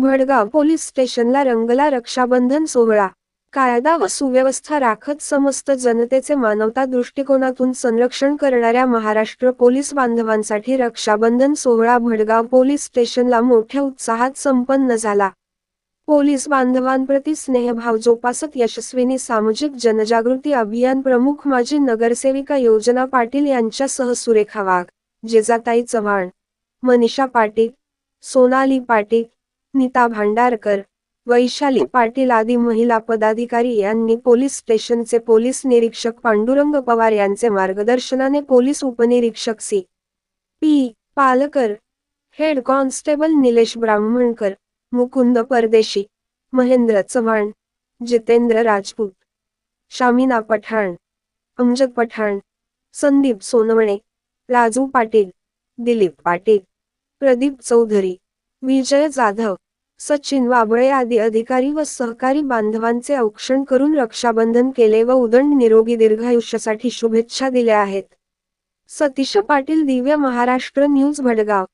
Bhadgaon police स्टेशनला रंगला रक्षाबंधन सोहळा. कायदा व सुव्यवस्था राखत समस्त जनतेचे मानवता दृष्टिकोनातून संरक्षण करणाऱ्या महाराष्ट्र पोलीस बांधवांसाठी रक्षाबंधन सोहळा भडगाव पोलीस स्टेशनला मोठ्या उत्साहात संपन्न झाला. पोलीस बांधवांप्रती स्नेहभाव जोपासत यशस्वीनी सामाजिक जनजागृती अभियान प्रमुख माजी नगरसेविका योजना पाटील यांच्यासह सुरेखा वाघ जेजाताई चव्हाण मनीषा पाटील सोनाली पाटील नीता भांडारकर वैशाली पाटील आदी महिला पदाधिकारी यांनी पोलीस स्टेशनचे पोलीस निरीक्षक पांडुरंग पवार यांचे मार्गदर्शनाने पोलीस उपनिरीक्षक C. P. Palkar head constable Nilesh Brahmankar Mukund Pardeshi Mahendra Chavan Jitendra Rajput शामिना Pathan Amjad Pathan Sandeep Sonawane Raju Patil Dilip Patil Pradeep Chaudhari Vijay Jadhav Sachin Wable आदी अधिकारी व सहकारी बांधवांचे औक्षण करून रक्षाबंधन केले व उदंड निरोगी दीर्घायुष्यासाठी शुभेच्छा दिल्या आहेत. सतीश पाटील दिव्य महाराष्ट्र न्यूज भडगाव.